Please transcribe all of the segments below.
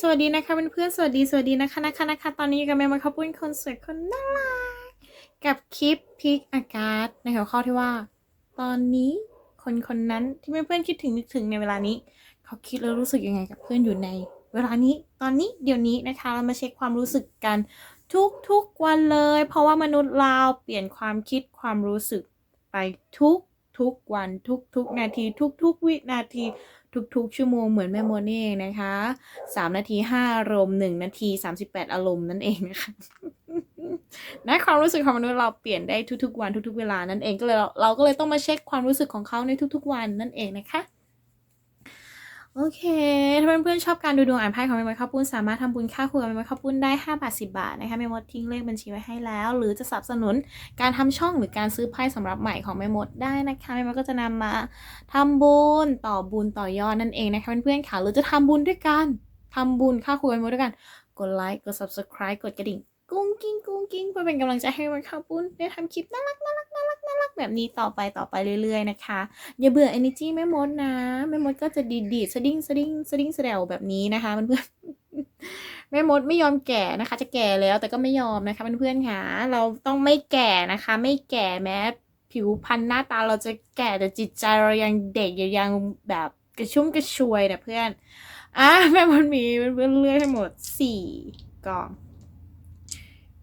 สวัสดีนะคะเพื่อนๆสวัสดีสวัสดีนะคะนะคะนะคะ ตอนนี้อยู่กับแม่มาขอบคุณคนสวยคนน่ารักกับคลิปพิกอากาศในหัวข้อที่ว่า ตอนนี้คนคนนั้นที่เพื่อนๆคิดถึงนึกถึงในเวลานี้ เขาคิดแล้วรู้สึกยังไงกับเพื่อนอยู่ใน เวลานี้ตอนนี้เดี๋ยวนี้นะคะเรามาเช็คความรู้สึกกันทุกทุกๆวันเลย เพราะว่ามนุษย์เราเปลี่ยนความคิดความรู้สึกไปทุกทุกวันทุกทุกๆนาที ทุกทุกๆวินาที ทุกๆ ชั่วโมงเหมือนแม่โมนี่เองนะคะสามนาทีห้าอารมณ์หนึ่งนาทีสามสิบแปดอารมณ์นั่นเองนะคะนะความรู้สึกของมนุษย์เราเปลี่ยนได้ทุกๆ วันทุกๆ เวลานั่นเองก็เลยเราเราก็เลยต้องมาเช็คความรู้สึกของเขาในทุกๆ วันนั่นเองนะคะ โอเค ถ้าเพื่อนๆชอบการดูดวงอ่านไพ่ของแม่มดข้าวปุ้นสามารถทำบุญค่าครัวแม่มดข้าวปุ้นได้ 5 บาท 10 บาทนะคะแม่มดทิ้งเลขบัญชีไว้ให้แล้ว หรือจะสนับสนุนการทำช่องหรือการซื้อไพ่สำหรับใหม่ของแม่มดได้นะคะแม่มดก็จะนำมาทำบุญต่อบุญต่อยอดนั่นเองนะคะเพื่อนๆค่ะหรือจะทำบุญด้วยกันทำบุญค่าครัวแม่มดด้วยกัน กดไลค์กด subscribe กดกระดิ่ง กุ้งกิ้งกุ้งกิ้งเพื่อเป็นกำลังใจให้แม่มดข้าวปุ้นได้ทำคลิปน่ารักน่ารักน่ารักน่ารักแบบนี้ต่อไปต่อไปเรื่อยๆนะคะ อย่าเบื่อ energy แม่มดนะแม่มดก็จะดีดีสดิ้งสดิ้งสดิ้งแสดวแบบนี้นะคะเพื่อนๆแม่มดไม่ยอมแก่นะคะ จะแก่แล้วแต่ก็ไม่ยอมนะคะเพื่อนๆค่ะเราต้องไม่แก่นะคะ ไม่แก่แม้ผิวพรรณหน้าตาเราจะแก่แต่จิตใจเรายังเด็กยังแบบกระชุ่มกระชวยนะเพื่อนอะแม่มดมีเพื่อนเลือกให้หมดสี่กล่อง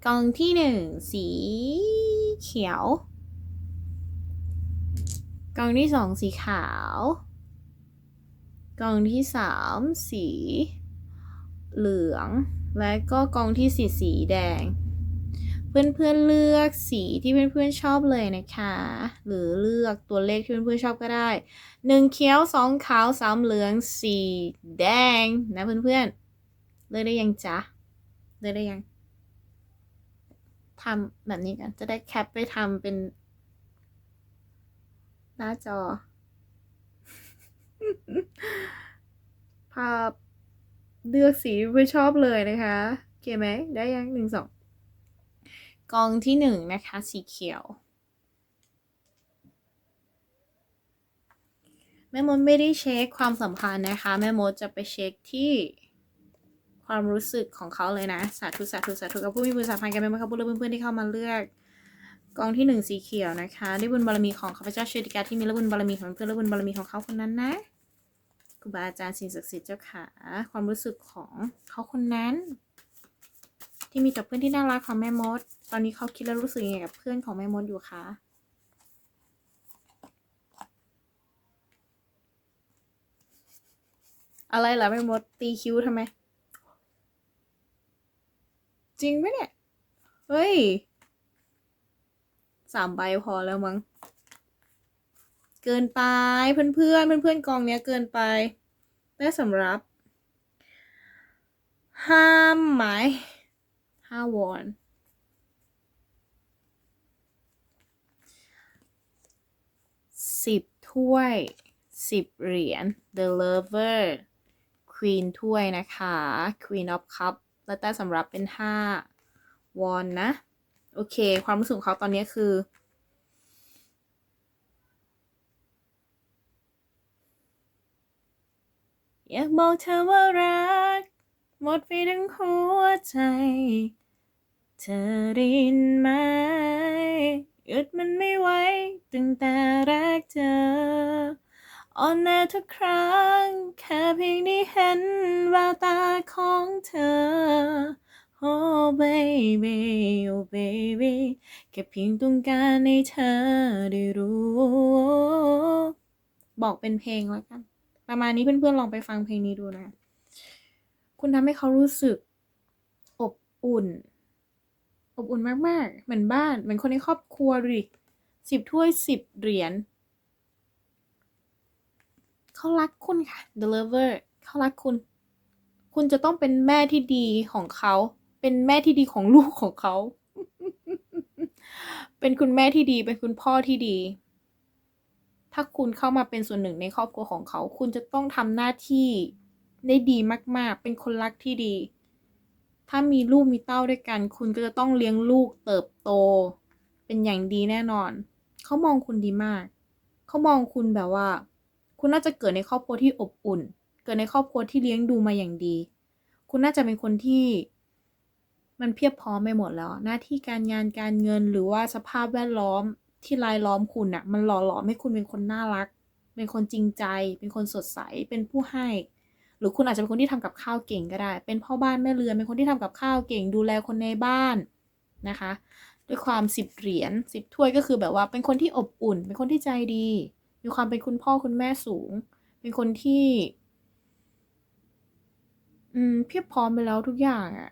กองที่หนึ่งสีเขียว กองที่สองสีขาว กองที่สามสีเหลือง และก็กองที่สี่สีแดง เพื่อนๆเลือกสีที่เพื่อนๆชอบเลยนะคะ หรือเลือกตัวเลขที่เพื่อนๆชอบก็ได้หนึ่งเขียวสองขาวสามเหลืองสี่แดงนะเพื่อนๆเลือกได้ยังจ๊ะเลือกได้ยัง ทำแบบนี้กัน จะได้แคปไปทำเป็น หน้าจอ ภาพเลือกสีที่เพื่อชอบเลยนะคะโอเคไหม ได้ยังหนึ่งสองกองที่หนึ่งนะคะ สีเขียว แม่มดไม่ได้เช็คความสัมพันธ์นะคะ แม่มดจะไปเช็คที่ ความรู้สึกของเขาเลยนะ สาธุสาธุสาธุกับผู้มีบุญสัมพันธ์กันไหมครับเพื่อนๆที่เข้ามาเลือกกองที่หนึ่งสีเขียวนะคะได้บุญบารมีของข้าพเจ้าเชติกาที่มีและบุญบารมีของเพื่อนและบุญบารมีของเขาคนนั้นนะครูบาอาจารย์สิ่งศักดิ์สิทธิ์เจ้าขาความรู้สึกของเขาคนนั้น ที่มีต่อเพื่อนที่น่ารักของแม่มด ตอนนี้เขาคิดและรู้สึกยังไงกับเพื่อนของแม่มดอยู่คะอะไรล่ะแม่มดตีคิ้วทำไม จริงไหมเนี่ย เฮ้ย สามใบพอแล้วมั้ง เกินไปเพื่อนเพื่อนเพื่อนเพื่อนกองเนี้ยเกินไปได้สำรับ ห้ามไหมห้าวอนสิบถ้วยสิบเหรียญ The Lover Queen ถ้วยนะคะ Queen of Cup แล้วแต่สำหรับเป็นห้าวอนนะ โอเค ความรู้สึกของเขาตอนนี้คือ อยากบอกเธอว่ารัก หมดไปทั้งหัวใจ เธอได้ยินไหมหยุดมันไม่ไหวตั้งแต่รักเธอ อ่อนแอทุกครั้ง แค่เพียงได้เห็นแววตาของเธอ Oh baby oh baby แค่เพียงต้องการให้เธอได้รู้ บอกเป็นเพลงแล้วกัน ประมาณนี้เพื่อนๆลองไปฟังเพลงนี้ดูนะ คุณทำให้เขารู้สึก อบอุ่น อบอุ่นมากๆ เหมือนบ้าน เหมือนคนในครอบครัวดูดิสิบถ้วยสิบเหรียญ เขารักคุณค่ะ The Lover เขารักคุณ คุณจะต้องเป็นแม่ที่ดีของเขา เป็นแม่ที่ดีของลูกของเขา เป็นคุณแม่ที่ดี เป็นคุณพ่อที่ดี ถ้าคุณเข้ามาเป็นส่วนหนึ่งในครอบครัวของเขา คุณจะต้องทำหน้าที่ได้ดีมากๆ เป็นคนรักที่ดี ถ้ามีลูกมีเต้าด้วยกัน คุณก็จะต้องเลี้ยงลูกเติบโต เป็นอย่างดีแน่นอน เขามองคุณดีมาก เขามองคุณแบบว่า คุณน่าจะเกิดในครอบครัวที่อบอุ่น เกิดในครอบครัวที่เลี้ยงดูมาอย่างดี คุณน่าจะเป็นคนที่ มันเพียบพร้อมไปหมดแล้ว หน้าที่การงานการเงินหรือว่าสภาพแวดล้อมที่รายล้อมคุณอะมันหล่อหลอมให้คุณเป็นคนน่ารัก เป็นคนจริงใจ เป็นคนสดใส เป็นผู้ให้ หรือคุณอาจจะเป็นคนที่ทำกับข้าวเก่งก็ได้ เป็นพ่อบ้านแม่เรือน เป็นคนที่ทำกับข้าวเก่ง ดูแลคนในบ้านนะคะ ด้วยความสิบเหรียญสิบถ้วยก็คือแบบว่าเป็นคนที่อบอุ่น เป็นคนที่ใจดี มีความเป็นคุณพ่อคุณแม่สูง เป็นคนที่ อืมเพียบพร้อมไปแล้วทุกอย่างอะ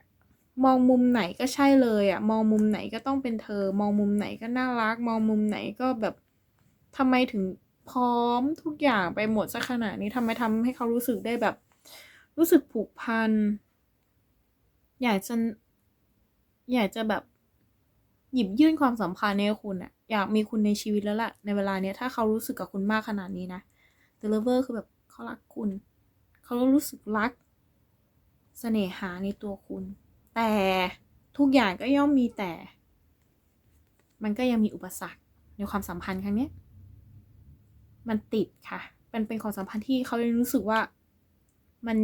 มองมุมไหนก็ใช่เลยอะมองมุมไหนก็ต้องเป็นเธอ มองมุมไหนก็น่ารัก มองมุมไหนก็แบบทำไมถึงพร้อมทุกอย่างไปหมดสักขนาดนี้ทำไมทำให้เขารู้สึกได้แบบ รู้สึกผูกพัน อยากจะอยากจะแบบ หยิบยื่นความสัมพันธ์ให้คุณอะอยากมีคุณในชีวิตแล้วแหละในเวลาเนี้ยถ้าเขารู้สึกกับคุณมากขนาดนี้นะ The Lover คือแบบเขารักคุณ เขารู้สึกรักเสน่หาในตัวคุณ แต่ทุกอย่างก็ย่อมมีแต่ มันก็ยังมีอุปสรรคในความสัมพันธ์ครั้งนี้มันติดค่ะ มันเป็นความสัมพันธ์ที่เขายังรู้สึกว่ามัน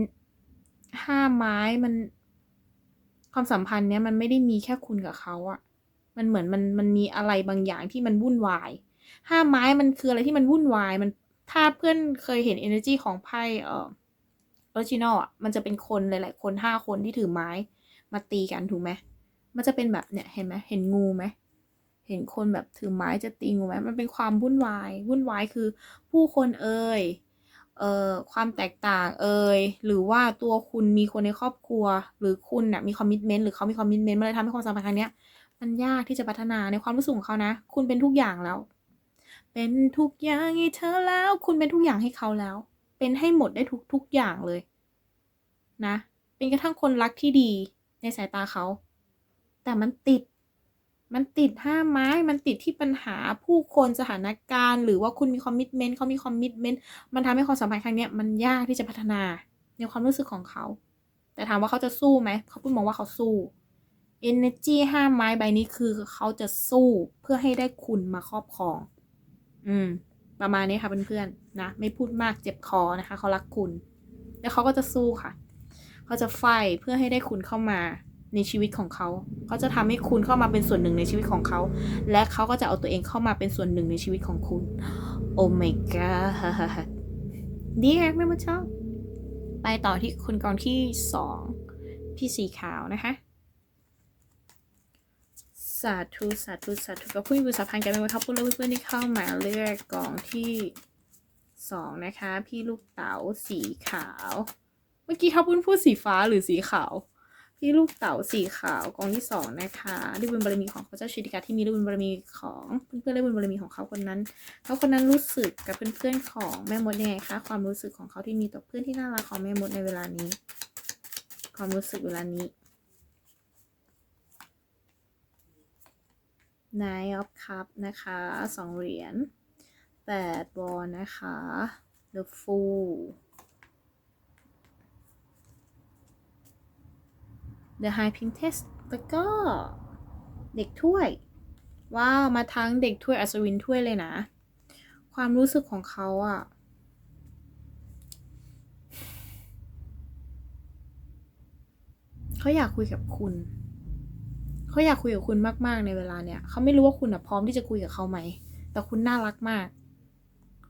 ห้าไม้มันความสัมพันธ์เนี้ยมันไม่ได้มีแค่คุณกับเขาอะ มันเหมือนมันมันมีอะไรบางอย่างที่มันวุ่นวายห้าไม้มันคืออะไรที่มันวุ่นวายมันถ้าเพื่อนเคยเห็น energy ของไพ่เอ่อ original อะมันจะเป็นคนหลาย ๆ คนห้าคนที่ถือไม้มาตีกันถูกไหมมันจะเป็นแบบเนี่ยเห็นไหมเห็นงูไหมเห็นคนแบบถือไม้จะตีงูไหมมันเป็นความวุ่นวายวุ่นวายคือผู้คนเอ่ยเอ่อความแตกต่างเอ่ยหรือว่าตัวคุณมีคนในครอบครัว หรือคุณน่ะมีคอมมิชเมนต์หรือเขามีคอมมิชเมนต์มันเลยทำให้ความสัมพันธ์ครั้งเนี้ย มันยากที่จะพัฒนาในความรู้สึกของเขานะ คุณเป็นทุกอย่างแล้ว เป็นทุกอย่างให้เธอแล้ว คุณเป็นทุกอย่างให้เขาแล้ว เป็นให้หมดได้ทุกทุกอย่างเลย นะ เป็นกระทั่งคนรักที่ดีในสายตาเขา แต่มันติด มันติดห้าไม้ มันติดที่ปัญหาผู้คนสถานการณ์ หรือว่าคุณมีคอมมิชเมนต์เขามีคอมมิชเมนต์ มันทำให้ความสัมพันธ์ครั้งนี้มันยากที่จะพัฒนาในความรู้สึกของเขา แต่ถามว่าเขาจะสู้ไหม เขาพูดมองว่าเขาสู้ energy ห้าไม้ใบนี้คือเขาจะสู้เพื่อให้ได้คุณมาครอบครอง อืม ประมาณนี้ค่ะเพื่อนๆนะ ไม่พูดมากเจ็บคอนะคะเขารักคุณ แล้วเขาก็จะสู้ค่ะ เขาจะไฟเพื่อให้ได้คุณเข้ามาในชีวิตของเขา เขาจะทำให้คุณเข้ามาเป็นส่วนหนึ่งในชีวิตของเขา และเขาก็จะเอาตัวเองเข้ามาเป็นส่วนหนึ่งในชีวิตของคุณ โอ้ my god ดีค่ะไม่มาชอบ ไปต่อที่คุณกองที่สองพี่สีขาวนะคะ สาธุสาธุสาธุกับผู้มีบุญสัมพันธ์กันเป็นวันทับพูดและเพื่อนๆที่เข้ามาเลือกกล่องที่สองนะคะ พี่ลูกเต๋าสีขาว เมื่อกี้เขาพูดพูดสีฟ้าหรือสีขาว พี่ลูกเต๋าสีขาวกองที่สองนะคะด้วยบุญบารมีของพระเจ้าชิดิกาที่มีด้วยบุญบารมีของเพื่อนๆและบุญบารมีของเขาคนนั้นเขาคนนั้นรู้สึกกับเพื่อนๆของแม่มดยังไงคะความรู้สึกของเขาที่มีต่อเพื่อนที่น่ารักของแม่มดในเวลานี้ ความรู้สึกเวลานี้ Nine of Cup นะคะสองเหรียญแปดบอลนะคะ The Fool The High Princess แล้วก็เด็กถ้วย ว้าว มาทั้งเด็กถ้วยอัศวินถ้วยเลยนะ ความรู้สึกของเขาอะเขาอยากคุยกับคุณ เขาอยากคุยกับคุณมากๆในเวลาเนี้ยเขาไม่รู้ว่าคุณอะพร้อมที่จะคุยกับเขาไหม แต่คุณน่ารักมาก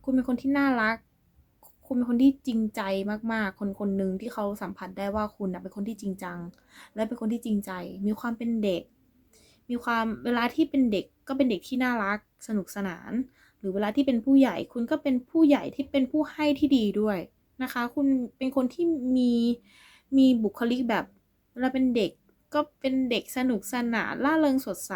คุณเป็นคนที่น่ารัก คุณเป็นคนที่จริงใจมากๆ คนคนหนึ่งที่เขาสัมผัสได้ว่าคุณอะเป็นคนที่จริงจัง และเป็นคนที่จริงใจ มีความเป็นเด็ก มีความเวลาที่เป็นเด็กก็เป็นเด็กที่น่ารัก สนุกสนาน หรือเวลาที่เป็นผู้ใหญ่ คุณก็เป็นผู้ใหญ่ที่เป็นผู้ให้ที่ดีด้วยนะคะ คุณเป็นคนที่มีมีบุคลิกแบบเวลาเป็นเด็ก ก็เป็นเด็กสนุกสนานล่าเริงสดใส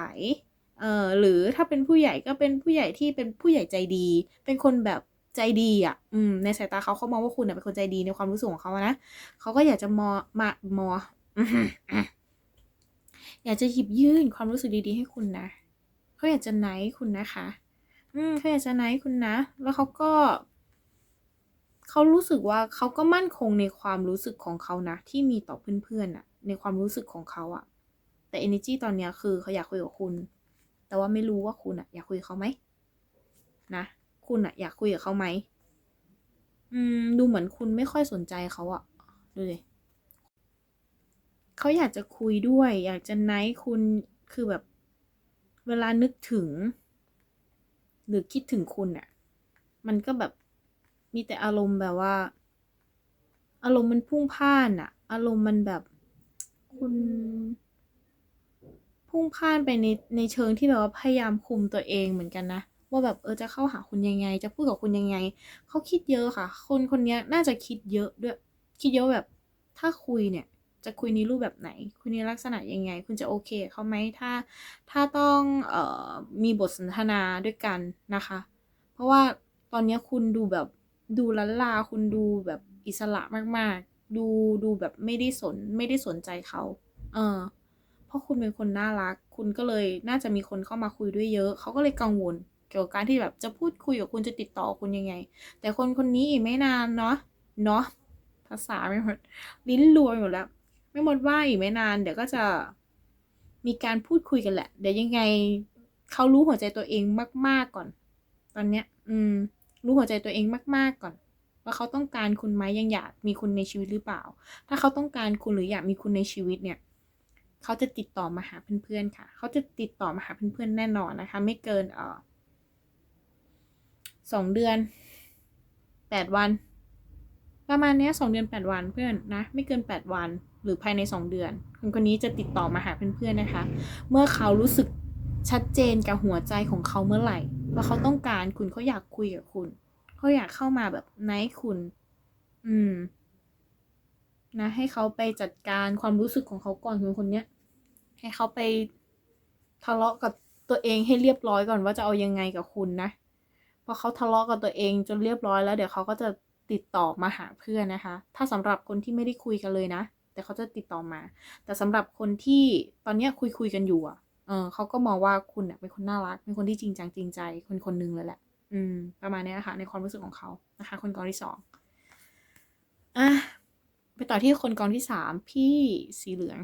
เอ่อหรือถ้าเป็นผู้ใหญ่ก็เป็นผู้ใหญ่ที่เป็นผู้ใหญ่ใจดี เป็นคนแบบใจดีอะ อืม ในสายตาเขาเขามองว่าคุณเป็นคนใจดีในความรู้สึกของเขานะเขาก็อยากจะมอมามออยากจะหยิบยื่นความรู้สึกดีๆให้คุณนะเขาอยากจะไนท์คุณนะคะ อืมเขาอยากจะไนท์คุณนะ แล้วเขาก็เขารู้สึกว่าเขาก็มั่นคงในความรู้สึกของเขานะ ที่มีต่อเพื่อนๆอะ ในความรู้สึกของเขาอะแต่ energy ตอนเนี้ยคือเขาอยากคุยกับคุณ แต่ว่าไม่รู้ว่าคุณอะอยากคุยกับเขาไหมนะ คุณอะอยากคุยกับเขาไหมอืม ดูเหมือนคุณไม่ค่อยสนใจเขาอะดูดิเขาอยากจะคุยด้วย อยากจะไนท์คุณคือแบบ เวลานึกถึง หรือคิดถึงคุณอะมันก็แบบมีแต่อารมณ์แบบว่า อารมณ์มันพุ่งพ่านอะอารมณ์มันแบบ คุณ พุ่งพ่านไปในในเชิงที่แบบว่าพยายามคุมตัวเองเหมือนกันนะ ว่าแบบเออจะเข้าหาคุณยังไง จะพูดกับคุณยังไง เขาคิดเยอะค่ะ คนคนนี้น่าจะคิดเยอะด้วย คิดเยอะแบบ ถ้าคุยเนี่ย จะคุยในรูปแบบไหน คุยในลักษณะยังไง คุณจะโอเคเขาไหมถ้า ถ้าต้องเอ่อมีบทสนทนาด้วยกันนะคะ เพราะว่าตอนนี้คุณดูแบบดูลันลาคุณดูแบบอิสระมาก ดูดูแบบไม่ได้สนไม่ได้สนใจเขา เออ เพราะคุณเป็นคนน่ารัก คุณก็เลยน่าจะมีคนเข้ามาคุยด้วยเยอะ เขาก็เลยกังวล เกี่ยวกับการที่แบบจะพูดคุยกับคุณจะติดต่อคุณยังไง แต่คนคนนี้อีกไม่นานเนาะ เนาะ ภาษาไม่หมด ลิ้นรัวอยู่แล้ว ไม่หมดว่าอีกไม่นาน เดี๋ยวก็จะมีการพูดคุยกันแหละ เดี๋ยวยังไงเขารู้หัวใจตัวเองมาก ๆก่อน ตอนเนี้ย อืม รู้หัวใจตัวเองมาก ๆก่อน ว่าเขาต้องการคุณไหมยังอยากมีคุณในชีวิตหรือเปล่า ถ้าเขาต้องการคุณหรืออยากมีคุณในชีวิตเนี่ยเขาจะติดต่อมาหาเพื่อนๆค่ะ เขาจะติดต่อมาหาเพื่อนๆแน่นอนนะคะ ไม่เกินเอ่อสองเดือนแปดวัน ประมาณนี้สองเดือนแปดวันเพื่อนนะ ไม่เกินแปดวัน หรือภายในสองเดือน คนคนนี้จะติดต่อมาหาเพื่อนๆนะคะ เมื่อเขารู้สึกชัดเจนกับหัวใจของเขาเมื่อไหร่ว่าเขาต้องการคุณเขาอยากคุยกับคุณ เขาอยากเข้ามาแบบไนท์คุณ อืม นะ ให้เขาไปจัดการความรู้สึกของเขาก่อนคนคนเนี้ย ให้เขาไปทะเลาะกับตัวเองให้เรียบร้อยก่อนว่าจะเอายังไงกับคุณนะพอเขาทะเลาะกับตัวเองจนเรียบร้อยแล้วเดี๋ยวเขาก็จะติดต่อมาหาเพื่อนนะคะ ถ้าสำหรับคนที่ไม่ได้คุยกันเลยนะ แต่เขาจะติดต่อมา แต่สำหรับคนที่ตอนเนี้ยคุยคุยกันอยู่อะ เออเขาก็มองว่าคุณเน่ยเป็นคนน่ารัก เป็นคนที่จริงจังจริงใจคนคนหนึงเลยแหละ อืม ประมาณนี้นะคะ ในความรู้สึกของเขานะคะ คนกองที่สองอะไปต่อที่คนกองที่สามพี่สีเหลือง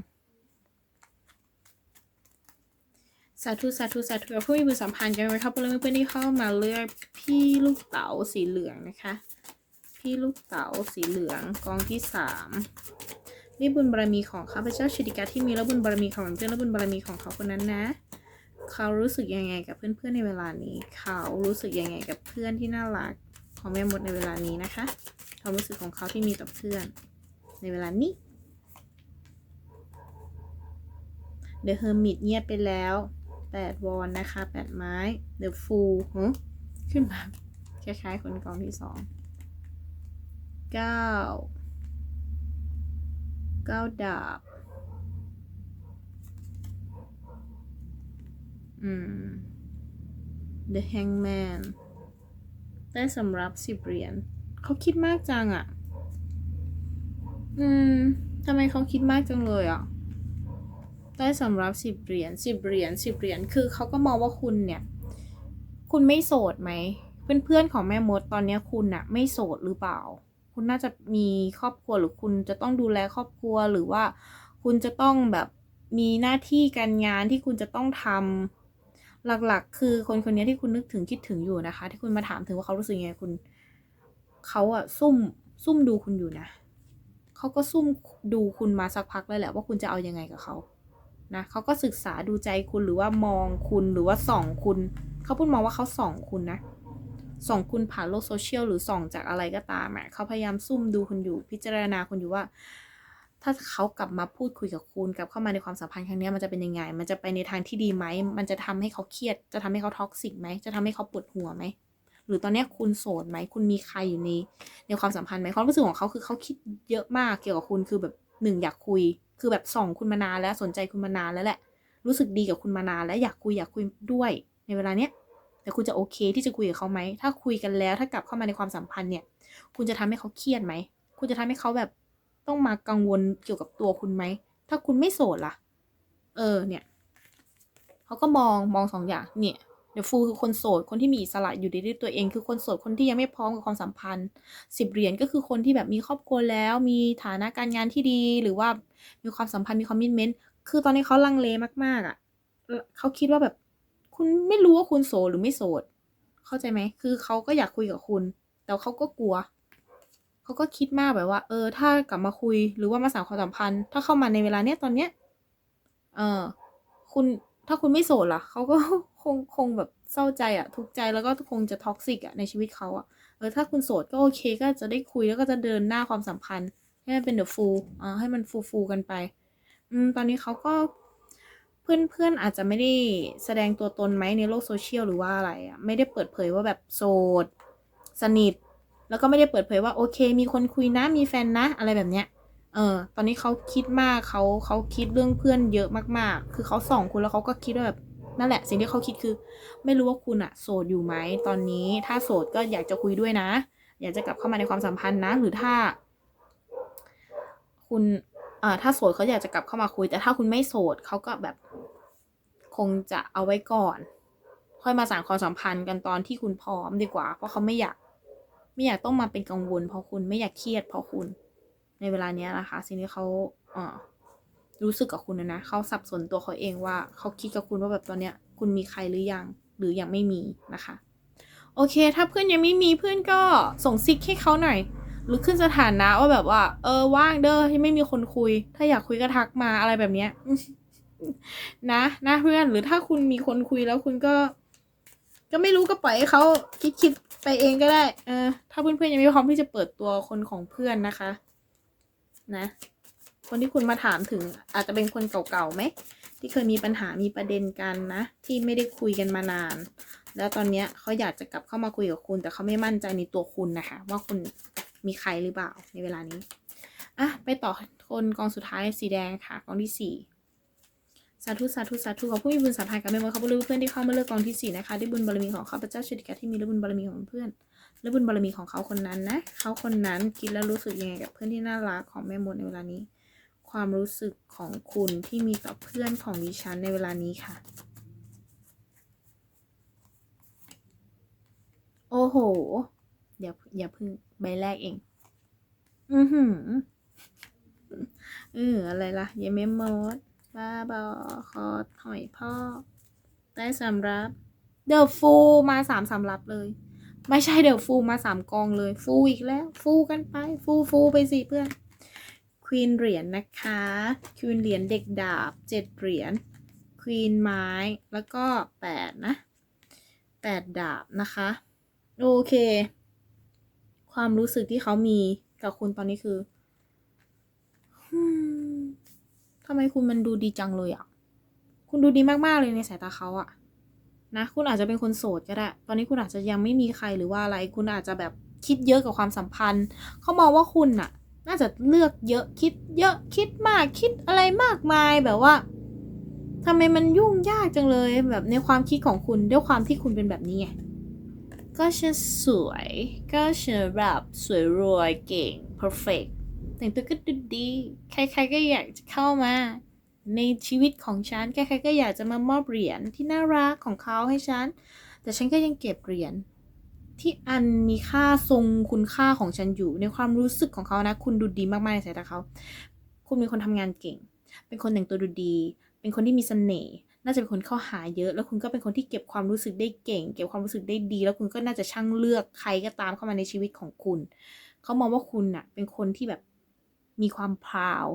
สาธุสาธุสาธุกับผู้มีบุญสัมพันธ์กันไหมครับเพื่อนเพื่อนที่เข้ามาเลือกพี่ลูกเต๋าสีเหลืองนะคะ พี่ลูกเต๋าสีเหลืองกองที่สามนี่บุญบารมีของข้าพเจ้าชิดิกาที่มีและบุญบารมีของเพื่อนและบุญบารมีของเขาคนนั้นนะ เขารู้สึกยังไงกับเพื่อนๆในเวลานี้ เขารู้สึกยังไงกับเพื่อนที่น่ารักของแม่มดในเวลานี้นะคะ ความรู้สึกของเขาที่มีต่อเพื่อน ในเวลานี้ The Hermit เงียบไปแล้วแปดวอนนะคะแปดไม้ The Fool หึขึ้นมา คล้ายๆ คนกองที่สองเก้าเก้าดาบ อืม The Hangman ได้สำรับสิบเหรียญเขาคิดมากจังอะ่ะ อืมทำไมเขาคิดมากจังเลยอะ ได้สำรับสิบเหรียญสิบเหรียญสิบเหรียญคือเขาก็มองว่าคุณเนี่ย คุณไม่โสดไหมเพื่อนๆของแม่มดตอนนี้คุณน่ะไม่โสดหรือเปล่า คุณน่าจะมีครอบครัวหรือคุณจะต้องดูแลครอบครัวหรือว่า คุณจะต้องแบบมีหน้าที่การงานที่คุณจะต้องทำ หลักๆ คือคนคนนี้ที่คุณนึกถึงคิดถึงอยู่นะคะ ที่คุณมาถามถึงว่าเขารู้สึกยังไงคุณ เขาอะซุ่มซุ่มดูคุณอยู่นะเขาก็ซุ่มดูคุณมาสักพักเลยแหละว่าคุณจะเอายังไงกับเขานะเขาก็ศึกษาดูใจคุณหรือว่ามองคุณหรือว่าส่องคุณเขาพูดมองว่าเขาส่องคุณนะส่องคุณผ่านโลกโซเชียลหรือส่องจากอะไรก็ตามอะเขาพยายามซุ่มดูคุณอยู่พิจารณาคุณอยู่ว่า ถ้าเขากลับมาพูดคุยกับคุณกลับเข้ามาในความสัมพันธ์ครั้งนี้มันจะเป็นยังไง มันจะไปในทางที่ดีไหม มันจะทำให้เขาเครียด จะทำให้เขาท็อกซิกไหม จะทำให้เขาปวดหัวไหม หรือตอนนี้คุณโสดไหม คุณมีใครอยู่ในในความสัมพันธ์ไหมความรู้สึกของเขาคือเขาคิดเยอะมากเกี่ยวกับคุณคือแบบหนึ่งอยากคุย คือแบบส่องคุณมานานแล้วสนใจคุณมานานแล้วแหละ รู้สึกดีกับคุณมานานแล้วอยากคุยอยากคุยด้วย ในเวลาเนี้ยแต่คุณจะโอเคที่จะคุยกับเขาไหม ถ้าคุยกันแล้ว ถ้ากลับเข้ามาในความสัมพันธ์เนี่ย คุณจะทำให้เขาเครียดไหม คุณจะทำให้เขาแบบ ต้องมากังวลเกี่ยวกับตัวคุณไหม ถ้าคุณไม่โสดล่ะ เออ เนี่ย เขาก็มอง มองสองอย่าง เนี่ย เดี๋ยวฟูคือคนโสด คนที่มีอิสระอยู่ด้วยตัวเอง คือคนโสด คนที่ยังไม่พร้อมกับความสัมพันธ์สิบเหรียญก็คือคนที่แบบมีครอบครัวแล้ว มีฐานะการงานที่ดี หรือว่ามีความสัมพันธ์ มีคอมมิชเมนต์ คือตอนนี้เขาลังเลมากๆอะ่ะ เขาคิดว่าแบบ คุณไม่รู้ว่าคุณโสดหรือไม่โสด เข้าใจไหม คือเขาก็อยากคุยกับคุณ แต่เขาก็กลัว เขาก็คิดมากแบบว่า เออ ถ้ากลับมาคุยหรือว่ามาสานความสัมพันธ์ ถ้าเข้ามาในเวลาเนี้ยตอนเนี้ย เออ คุณถ้าคุณไม่โสดล่ะเขาก็คงคงแบบเศร้าใจอะทุกข์ใจแล้วก็คงจะท็อกซิกอะในชีวิตเขาอะเออถ้าคุณโสดก็โอเคก็จะได้คุยแล้วก็จะเดินหน้าความสัมพันธ์ ให้มันเป็นเดอะฟูลอ่าให้มันฟูฟูกันไปอืมตอนนี้เขาก็เพื่อนเพื่อนอาจจะไม่ได้แสดงตัวตนไหมในโลกโซเชียลหรือว่าอะไรอะไม่ได้เปิดเผยว่าแบบโสด สนิท แล้วก็ไม่ได้เปิดเผยว่าโอเค มีคนคุยนะมีแฟนนะ อะไรแบบเนี้ยเออ ตอนนี้เขาคิดมากเขาเขาคิดเรื่องเพื่อนเยอะมากๆ คือเขาส่องคุณแล้วเขาก็คิดว่าแบบนั่นแหละ สิ่งที่เขาคิดคือ ไม่รู้ว่าคุณอะโสดอยู่ไหมตอนนี้ ถ้าโสดก็อยากจะคุยด้วยนะ อยากจะกลับเข้ามาในความสัมพันธ์นะ หรือถ้า คุณอ่าถ้าโสดเขาอยากจะกลับเข้ามาคุย แต่ถ้าคุณไม่โสดเขาก็แบบคงจะเอาไว้ก่อน ค่อยมาสานความสัมพันธ์กันตอนที่คุณพร้อมดีกว่า เพราะเขาไม่อยาก ไม่อยากต้องมาเป็นกังวล เพราะคุณไม่อยากเครียด เพราะคุณ ในเวลาเนี้ยนะคะ สิ่งที่เขาเอ่อรู้สึกกับคุณนะนะเขาสับสนตัวเขาเองว่าเขาคิดกับคุณว่าแบบตอนเนี้ย คุณมีใครหรือยังหรือยังไม่มีนะคะ โอเค ถ้าเพื่อนยังไม่มีเพื่อนก็ส่งซิกให้เขาหน่อยหรือขึ้นสถานะว่าแบบว่า เออว่างเด้อยังไม่มีคนคุย ถ้าอยากคุยก็ทักมาอะไรแบบเนี้ยนะนะเพื่อนหรือถ้าคุณมีคนคุยแล้วคุณก็ ก็ไม่รู้ก็ปล่อยให้เขาคิดคิดไปเองก็ได้ เออ ถ้าเพื่อนๆยังไม่พร้อมที่จะเปิดตัวคนของเพื่อนนะคะ นะ คนที่คุณมาถามถึง อาจจะเป็นคนเก่าๆไหมที่เคยมีปัญหามีประเด็นกันนะ ที่ไม่ได้คุยกันมานาน แล้วตอนเนี้ยเขาอยากจะกลับเข้ามาคุยกับคุณ แต่เขาไม่มั่นใจในตัวคุณนะคะ ว่าคุณมีใครหรือเปล่าในเวลานี้อะไปต่อคนกองสุดท้ายสีแดงค่ะกองที่สี่ สาธุสาธุสาธุขอผู้มีบุญสัมพันธ์กับแม่มดขอบคุณเพื่อนที่เข้ามาเลือกกองที่สี่นะคะด้วยบุญบารมีของข้าพเจ้าชุติกาที่มีและบุญบารมีของเพื่อนและบุญบารมีของเขาคนนั้นนะเขาคนนั้นคิดแล้วรู้สึกยังไงกับเพื่อนที่น่ารักของแม่มดในเวลานี้ ความรู้สึกของคุณที่มีต่อเพื่อนของดิฉันในเวลานี้ค่ะ โอ้โหเดี๋ยวอย่าพึ่งใบแรกเอง อือหือเอออะไรล่ะยายแม่มด บ้าบอคอหอยพ่อได้สำรับ เดอะฟูมาสามสำรับเลย ไม่ใช่เดอะฟูมาสามกองเลย ฟูอีกแล้ว ฟูกันไป ฟูฟูไปสิเพื่อนควีนเหรียญนะคะควีนเหรียญเด็กดาบเจ็ดเหรียญควีนไม้แล้วก็แปดนะแปดดาบนะคะ โอเค ความรู้สึกที่เขามีกับคุณตอนนี้คือม ทำไมคุณมันดูดีจังเลยอะ คุณดูดีมากๆเลยในสายตาเขาอะ นะ คุณอาจจะเป็นคนโสดก็ได้ ตอนนี้คุณอาจจะยังไม่มีใครหรือว่าอะไร คุณอาจจะแบบคิดเยอะกับความสัมพันธ์ เขามองว่าคุณน่ะ น่าจะเลือกเยอะคิดเยอะคิดมากคิดอะไรมากมายแบบว่าทำไมมันยุ่งยากจังเลยแบบในความคิดของคุณด้วยความที่คุณเป็นแบบนี้ไงก็ฉันสวย ก็ฉันแบบสวยรวยเก่ง perfect แต่งตัวก็ดูดี ใครๆก็อยากจะเข้ามา ในชีวิตของฉัน ใครๆก็อยากจะมามอบเหรียญที่น่ารักของเขาให้ฉัน แต่ฉันก็ยังเก็บเหรียญที่อันมีค่าทรงคุณค่าของฉันอยู่ ในความรู้สึกของเขานะ คุณดูดีมากๆในสายตาเขา คุณเป็นคนทำงานเก่ง เป็นคนแต่งตัวดูดี เป็นคนที่มีเสน่ห์น่าจะเป็นคนเข้าหาเยอะ แล้วคุณก็เป็นคนที่เก็บความรู้สึกได้เก่ง เก็บความรู้สึกได้ดี แล้วคุณก็น่าจะช่างเลือกใครก็ตามเข้ามาในชีวิตของคุณ เขามองว่าคุณน่ะ เป็นคนที่แบบ มีความพราว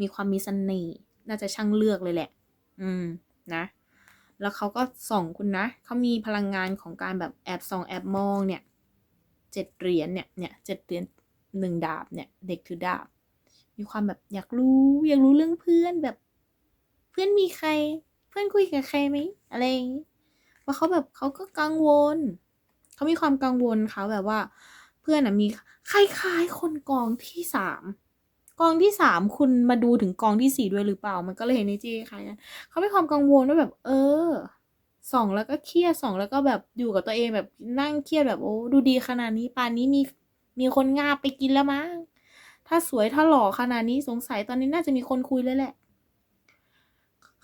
มีความมีเสน่ห์ น่าจะช่างเลือกเลยแหละ อืม นะ แล้วเขาก็ส่องคุณนะ เขามีพลังงานของการแบบแอบส่องแอบมองเนี่ย เจ็ดเหรียญเนี่ย เนี่ยเจ็ดเหรียญหนึ่งดาบเนี่ย เด็กถือดาบ มีความแบบอยากรู้ อยากรู้เรื่องเพื่อนแบบ เพื่อนมีใคร เพื่อนคุยกับใครไหมอะไรอย่างงี้ว่าเขาแบบเขาก็กังวล เขามีความกังวลเขาแบบว่า พื่อนอะมีคล้ายๆ คนกองที่สามกองที่สามคุณมาดูถึงกองที่สี่ด้วยหรือเปล่า มันก็เลยเห็นในจีคล้ายกันเขามีความกังวลว่าแบบ เออส่องแล้วก็เครียดส่องแล้วก็แบบอยู่กับตัวเองแบบนั่งเครียดแบบโอ้ดูดีขนาดนี้ป่านนี้มีมีคนงาไปกินแล้วมั้งถ้าสวยถ้าหล่อขนาดนี้สงสัยตอนนี้น่าจะมีคนคุยเลยแหละ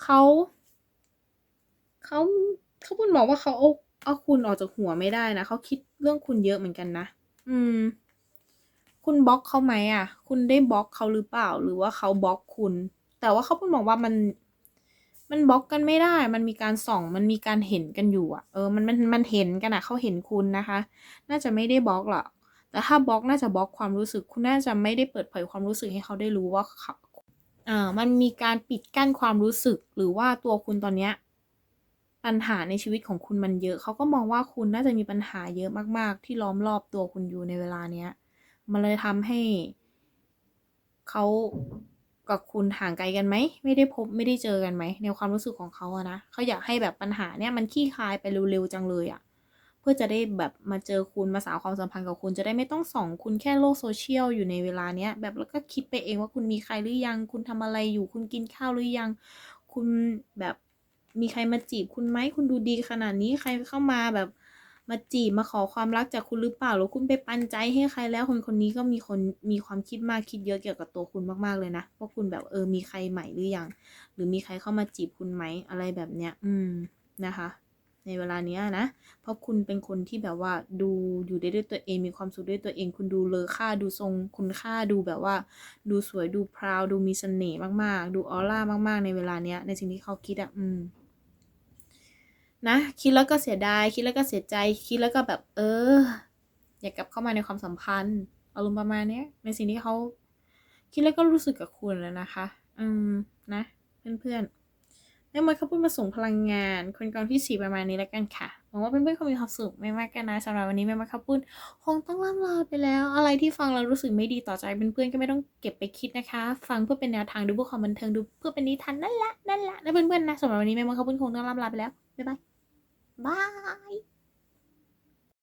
เขาเขาเขาพูดบอกว่าเขาเอาเอาคุณออกจากหัวไม่ได้นะเขาคิดเรื่องคุณเยอะเหมือนกันนะ อืม คุณบล็อกเขาไหมอะ คุณได้บล็อกเขาหรือเปล่า หรือว่าเขาบล็อกคุณ แต่ว่าเขาพูดบอกว่ามัน มันบล็อกกันไม่ได้ มันมีการส่อง มันมีการเห็นกันอยู่อะ เออ มันมันมันเห็นกันอะ เขาเห็นคุณนะคะ น่าจะไม่ได้บล็อกหรอก แต่ถ้าบล็อกน่าจะบล็อกความรู้สึก คุณน่าจะไม่ได้เปิดเผยความรู้สึกให้เขาได้รู้ว่าเขาอ่า มันมีการปิดกั้นความรู้สึก หรือว่าตัวคุณตอนเนี้ย ปัญหาในชีวิตของคุณมันเยอะ เขาก็มองว่าคุณน่าจะมีปัญหาเยอะมาก ๆ ที่ล้อมรอบตัวคุณอยู่ในเวลาเนี้ย มันเลยทำให้เขากับคุณห่างไกลกันไหม ไม่ได้พบไม่ได้เจอกันไหม ในความรู้สึกของเขาอะนะเขาอยากให้แบบปัญหาเนี้ยมันขี้คายไปเร็วๆจังเลยอะเพื่อจะได้แบบมาเจอคุณมาสาวความสัมพันธ์กับคุณจะได้ไม่ต้องส่องคุณแค่โลกโซเชียลอยู่ในเวลาเนี้ย แบบแล้วก็คิดไปเองว่าคุณมีใครหรือยัง คุณทำอะไรอยู่ คุณกินข้าวหรือยัง คุณแบบ มีใครมาจีบคุณไหมคุณดูดีขนาดนี้ใครเข้ามาแบบมาจีบมาขอความรักจากคุณหรือเปล่าหรือคุณไปปันใจให้ใครแล้วคนคนนี้ก็มีคนมีความคิดมากคิดเยอะเกี่ยวกับตัวคุณมากๆเลยนะว่าคุณแบบเออมีใครใหม่หรือยังหรือมีใครเข้ามาจีบคุณไหมอะไรแบบเนี้ย อืมนะคะ ในเวลานี้นะ เพราะคุณเป็นคนที่แบบว่าดูอยู่ได้ด้วยตัวเองมีความสุขด้วยตัวเอง คุณดูเลอค่าดูทรงคุณค่าดูแบบว่า ดูสวยดูพราวดูมีเสน่ห์มากๆ ดูออร่ามากๆ ในเวลาเนี้ย ในสิ่งที่เขาคิดอะอืม นะ คิดแล้วก็เสียดาย คิดแล้วก็เสียใจ คิดแล้วก็แบบ เออ อยากกลับเข้ามาในความสัมพันธ์ อารมณ์ประมาณเนี้ย ในสิ่งที่เขาคิดแล้วก็รู้สึกกับคุณแล้วนะคะ อืม นะ เพื่อนๆแล้วมันเขาพูดมาส่งพลังงาน คนกองที่สี่ประมาณนี้แล้วกันค่ะ หวังว่าเพื่อนๆคงมีความสุขไม่มากกันนะสำหรับวันนี้แม่มาคับปุ้นคงต้องล่ำลาไปแล้ว อะไรที่ฟังแล้วรู้สึกไม่ดีต่อใจเพื่อนๆก็ไม่ต้องเก็บไปคิดนะคะ ฟังเพื่อเป็นแนวทางดูเพื่อความบันเทิงดูเพื่อเป็นนิทานนั่นละนั่นละนะเพื่อนๆนะสำหรับวันนี้แม่มาคับปุ้นคงต้องล่ำลาไปแล้วบ๊ายบาย バイ。